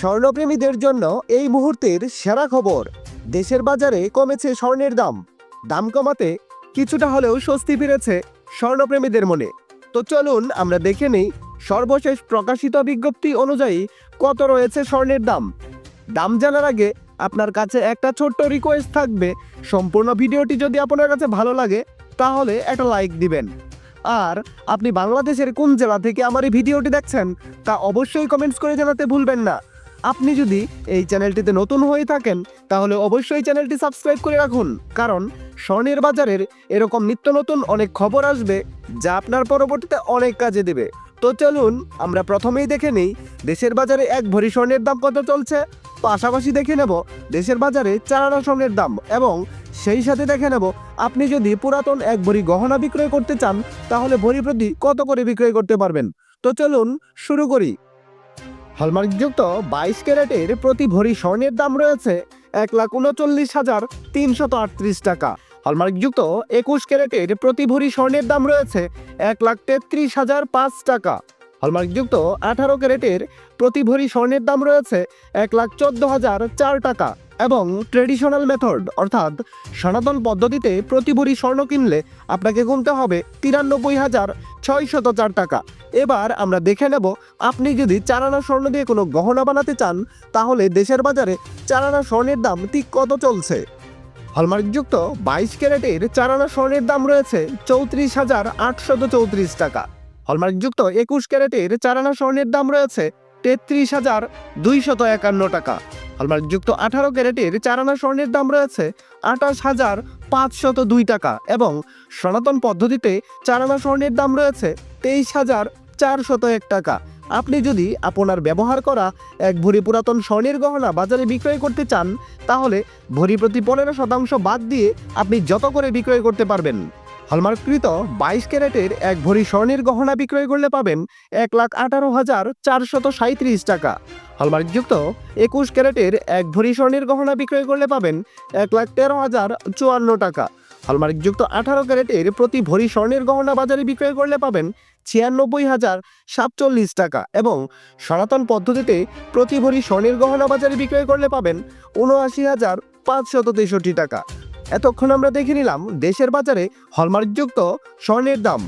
স্বর্ণপ্রেমীদের জন্য এই মুহূর্তের সেরা খবর। দেশের বাজারে কমেছে স্বর্ণের দাম। দাম কমাতে কিছুটা হলেও স্বস্তি ফিরেছে স্বর্ণপ্রেমীদের মনে। তো চলুন আমরা দেখে নেই সর্বশেষ প্রকাশিত বিজ্ঞপ্তি অনুযায়ী কত রয়েছে স্বর্ণের দাম। দাম জানার আগে আপনার কাছে একটা ছোট্ট রিকোয়েস্ট থাকবে। সম্পূর্ণ ভিডিওটি যদি আপনার কাছে ভালো লাগে, তাহলে একটা লাইক দিবেন। আর আপনি বাংলাদেশের কোন জেলা থেকে আমার এই ভিডিওটি দেখছেন, তা অবশ্যই কমেন্টস করে জানাতে ভুলবেন না। আপনি যদি এই চ্যানেলটিতে নতুন হয়ে থাকেন, তাহলে অবশ্যই চ্যানেলটি সাবস্ক্রাইব করে রাখুন। কারণ স্বর্ণের বাজারের এরকম নিত্য নতুন অনেক খবর আসবে, যা আপনার পরবর্তীতে অনেক কাজে দেবে। তো চলুন, আমরা প্রথমেই দেখে নিই, দেশের বাজারে এক ভরি স্বর্ণের দাম কত চলছে। পাশাপাশি দেখে নেব, দেশের বাজারে চার আনা স্বর্ণের দাম। এবং সেই সাথে দেখে নেব, আপনি যদি পুরাতন এক ভরি গহনা বিক্রয় করতে চান, তাহলে ভরি প্রতি কত করে বিক্রয় করতে পারবেন? তো চলুন, শুরু করি। হলমার্কযুক্ত বাইশ ক্যারেটের প্রতি ভরি স্বর্ণের দাম রয়েছে এক লাখ উনচল্লিশ হাজার তিনশত আটত্রিশ টাকা। হলমার্কযুক্ত একুশ ক্যারেটের প্রতি ভরি স্বর্ণের দাম রয়েছে এক লাখ তেত্রিশ হাজার পাঁচ টাকা। হলমার্কযুক্ত আঠারো ক্যারেটের প্রতি ভরি স্বর্ণের দাম রয়েছে এক লাখ চোদ্দ হাজার চার টাকা এবং ট্রেডিশনাল মেথড, অর্থাৎ সনাতন পদ্ধতিতে প্রতি ভরি স্বর্ণ কিনলে আপনাকে গুনতে হবে তিরানব্বই হাজার ছয়শত চার টাকা। এবার আমরা দেখে নেব, আপনি যদি চারানা স্বর্ণ দিয়ে কোনো গহনা বানাতে চান, তাহলে দেশের বাজারে চারানা স্বর্ণের দাম ঠিক কত চলছে? হলমার্কযুক্ত বাইশ ক্যারেটের চারানা স্বর্ণের দাম রয়েছে চৌত্রিশ হাজার আটশত চৌত্রিশ টাকা। হলমার্কযুক্ত একুশ ক্যারেটের চারানা স্বর্ণের দাম রয়েছে তেত্রিশ হাজার দুইশত একান্ন টাকা। হলমার্কযুক্ত আঠারো ক্যারেটের চারানা স্বর্ণের দাম রয়েছে আঠাশ হাজার পাঁচশত দুই টাকা এবং সনাতন পদ্ধতিতে চারানা স্বর্ণের দাম রয়েছে তেইশ হাজার চারশত এক টাকা। আপনি যদি আপনার ব্যবহার করা এক ভরি পুরাতন স্বর্ণের গহনা বাজারে বিক্রয় করতে চান, তাহলে ভরি প্রতি পনেরো শতাংশ বাদ দিয়ে আপনি যত করে বিক্রয় করতে পারবেন। হলমার্ককৃত বাইশ ক্যারেটের এক ভরি স্বর্ণের গহনা বিক্রয় করলে পাবেন এক লাখ আঠারো হাজার চারশত সাঁত্রিশ টাকা। হলমার্কযুক্ত একুশ ক্যারেটের এক ভরি স্বর্ণের গহনা বিক্রয় করলে পাবেন এক লাখ তেরো হাজার চুয়ান্ন টাকা। হলমার্কযুক্ত আঠারো ক্যারেটের প্রতি ভরি স্বর্ণের গহনা বাজারে বিক্রয় করলে পাবেন ছিয়ানব্বই হাজার সাতচল্লিশ টাকা এবং সনাতন পদ্ধতিতে প্রতি ভরি স্বর্ণের গহনা বাজারে বিক্রয় করলে পাবেন উনআশি হাজার পাঁচশত তেষট্টি টাকা। এতক্ষণ আমরা দেখে নিলাম দেশের বাজারে হলমার্কযুক্ত স্বর্ণের দাম।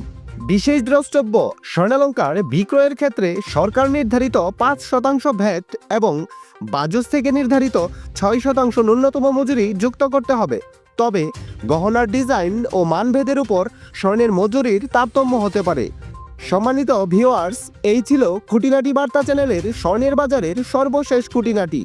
বিশেষ দ্রষ্টব্য, স্বর্ণালঙ্কার বিক্রয়ের ক্ষেত্রে সরকার নির্ধারিত পাঁচ শতাংশ ভ্যাট এবং বাজস থেকে নির্ধারিত ছয় শতাংশ ন্যূনতম মজুরি যুক্ত করতে হবে। তবে গহনার ডিজাইন ও মানভেদের উপর স্বর্ণের মজুরির তারতম্য হতে পারে। সম্মানিত ভিওয়ার্স এই ছিল খুঁটিনাটি বার্তা চ্যানেলের স্বর্ণের বাজারের সর্বশেষ খুঁটিনাটি।